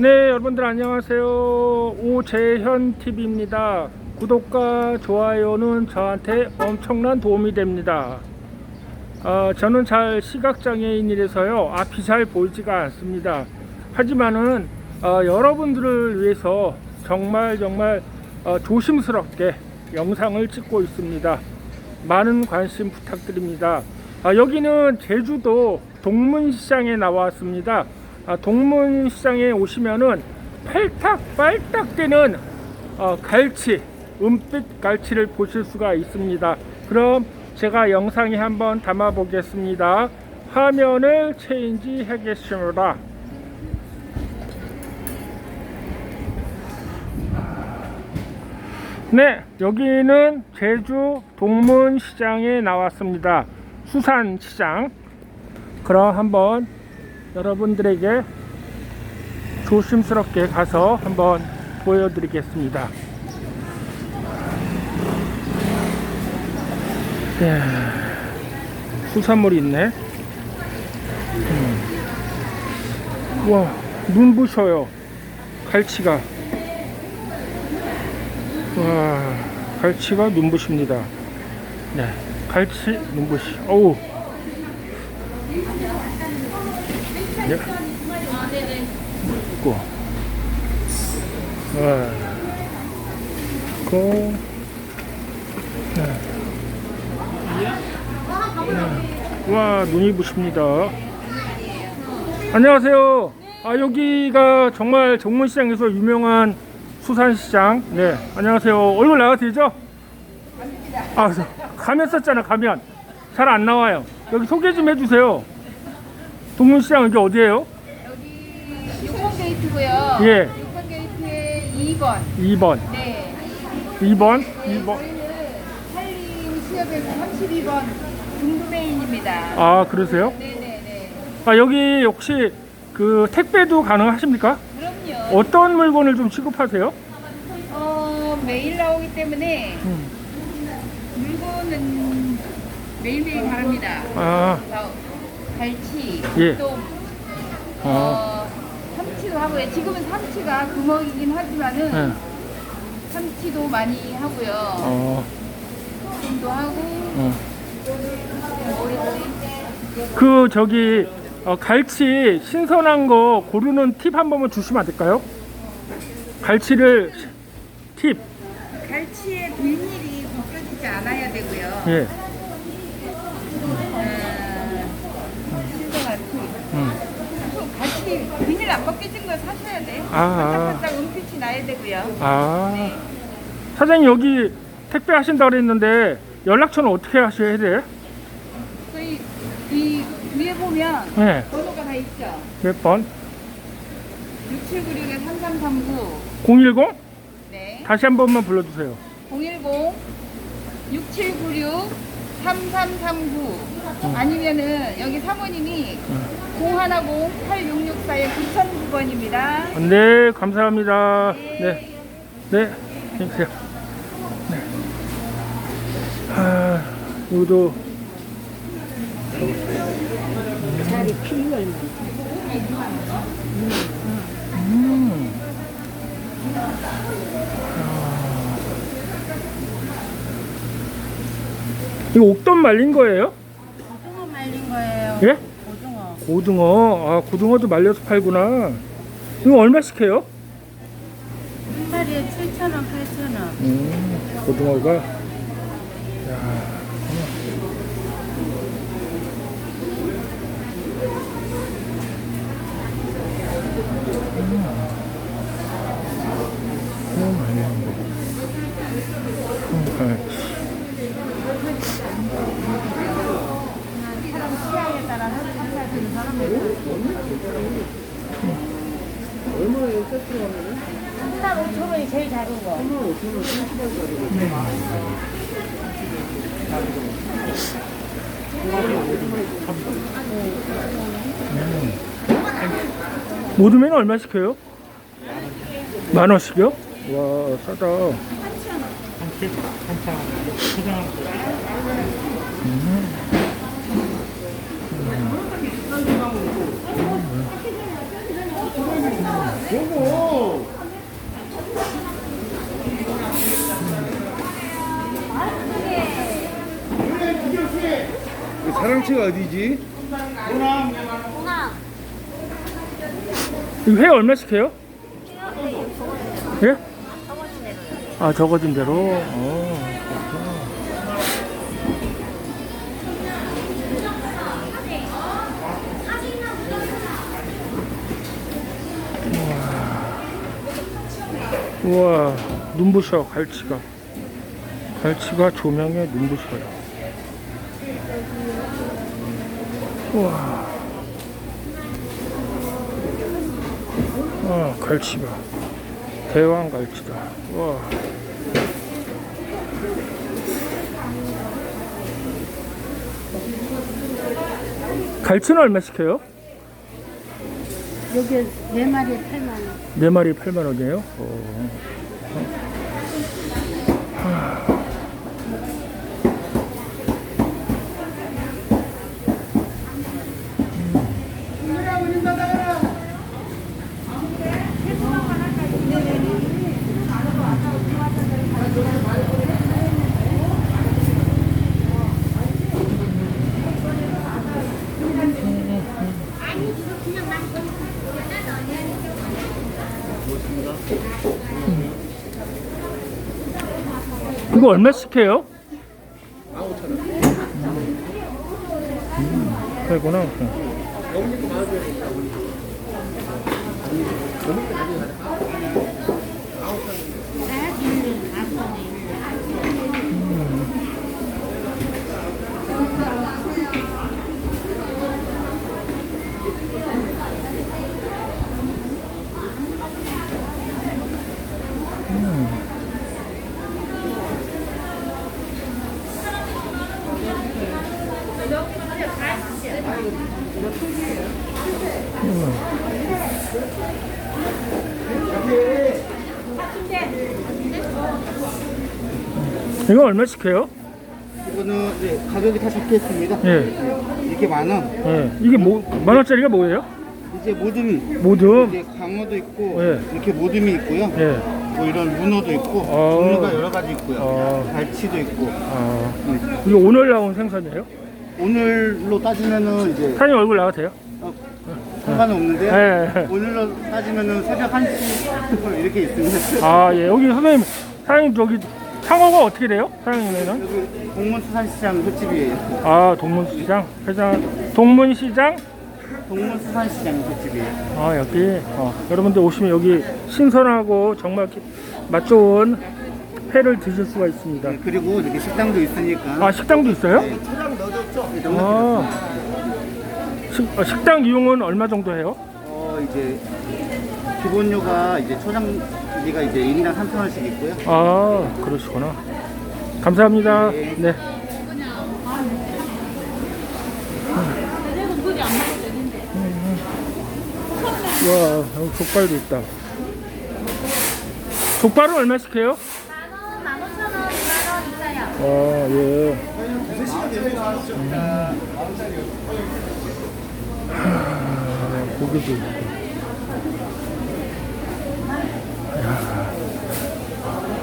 네, 여러분들 안녕하세요. 오재현 TV입니다. 구독과 좋아요는 저한테 엄청난 도움이 됩니다. 어, 저는 잘 시각장애인이라서요. 앞이 잘 보이지가 않습니다. 하지만은 어, 여러분들을 위해서 정말 정말 어, 조심스럽게 영상을 찍고 있습니다. 많은 관심 부탁드립니다. 아, 여기는 제주도 동문시장에 나왔습니다. 아, 동문시장에 오시면은 팔딱팔딱 뛰는 어, 갈치, 은빛 갈치를 보실 수가 있습니다. 그럼 제가 영상에 한번 담아 보겠습니다. 화면을 체인지 하겠습니다. 네, 여기는 제주 동문시장에 나왔습니다. 수산시장. 그럼 한번 여러분들에게 조심스럽게 가서 한번 보여드리겠습니다. 네, 수산물이 있네. 음. 와, 눈부셔요. 갈치가. 와, 갈치가 눈부십니다. 네, 갈치 눈부시. 어우. 네. 있고. 와. 고. 네. 네. 와, 눈이 부십니다. 안녕하세요. 아, 여기가 정말 정문시장에서 유명한 수산시장. 네, 안녕하세요. 얼굴 나가도 되죠? 아, 저 가면 썼잖아, 가면. 잘 안 나와요. 여기 소개 좀 해주세요. 동문시장 여기 어디예요? 여기 6번 게이트고요. 예. 6번 게이트에 2번. 2번. 네. 2번? 네 2번. 저희는 한림 수협에서 32번 중부메인입니다. 아, 그러세요? 네네네. 아, 여기 혹시 그 택배도 가능하십니까? 그럼요. 어떤 물건을 좀 취급하세요? 어, 매일 나오기 때문에 음. 물건은 매일매일 다릅니다. 아, 자, 갈치, 예. 또 어, 어, 삼치도 하고요. 지금은 삼치가 금어이긴 하지만은 네. 삼치도 많이 하고요. 어, 도 하고 어. 그 저기 어, 갈치 신선한 거 고르는 팁 한 번만 주시면 안 될까요? 갈치를 팁. 갈치의 비닐이 벗겨지지 않아야 되고요. 예. 음, 신선한 팁. 음. 또 비닐 안 벗겨진 거 사셔야 돼. 아, 아. 반짝반짝 은빛이 나야 되고요. 아. 네. 사장님 여기 택배 하신다 그랬는데 연락처는 어떻게 하셔야 돼요? 저희 이 위에 보면 네. 번호가 다 있죠. 몇 번? 6796에 3339. 010? 네. 다시 한 번만 불러주세요. 010 6796 3339 아니면은 여기 사모님이 010 8664에 9009번입니다. 네, 감사합니다. 네, 네, 안녕히 계세요. 네. 아, 여기도 음. 아. 이거 옥돔 말린 거예요? 고등어 말린 거예요. 예? 고등어. 고등어. 아, 고등어도 말려서 팔구나. 이거 얼마씩 해요? 한 마리에 7,000원, 8,000원. 음, 고등어가. 야. 3만 5천 원이 제일 작은 거. 3만 5천 원 30원짜리. 모둠에는 얼마 시켜요? 만 원씩이요? 와 싸다. 한치 한치 한치 음. 요거 그 사랑채가 어디지? 이회 얼마씩 해요? 예? 아 적어진 대로. 어, 그렇구나. 우와, 눈부셔 갈치가. 갈치가 조명에 눈부셔요. 우와. 아, 갈치가. 대왕 갈치다. 와. 갈치는 얼마씩 해요? 여기 네 마리에 8만 원. 네 마리 8만 원이에요? 어. 이거 얼마씩 해요? 15,000원. 음, 그구나. 이거 얼마씩 해요? 이거는 이제 가격이 다 적혀 있습니다. 예. 이게 만 원. 예. 이게 뭐, 만 원짜리가 뭐예요? 이제 모듬이 모듬. 이제 광어도 있고 예. 이렇게 모듬이 있고요. 예. 뭐 이런 문어도 있고 어. 종류가 여러 가지 있고요. 어. 갈치도 있고 아. 네. 이거 오늘 나온 생선이에요? 오늘로 따지면은 이제 사장님 얼굴 나와도 돼요? 상관은 없는데요. 예. 오늘로 따지면은 새벽 1시 이렇게 있습니다. 아, 예. 여기 선생님, 사장님 저기 상어가 어떻게 돼요? 사장님에는? 여기 동문수산시장 횟집이에요. 아, 동문시장? 회장, 동문시장? 동문수산시장 횟집이에요. 아, 여기. 어, 여러분들 오시면 여기 신선하고 정말 기- 맛 좋은 회를 드실 수가 있습니다. 네, 그리고 이렇게 식당도 있으니까 아, 식당도 있어요? 초장 넣어줬죠? 아. 식, 어, 식당 이용은 얼마 정도 해요? 어 이제 기본료가 이제 초장 비가 이제 1인당 3,000원씩 있고요. 아, 그러시구나. 감사합니다. 네. 와, 여기 족발도 있다. 족발은 얼마씩 해요? 만원, 만 오천 원, 만원 있어요. 아, 예. 음. 하, 고기도 있고. 야.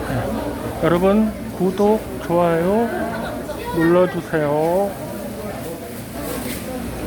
네. 여러분, 구독, 좋아요 눌러주세요.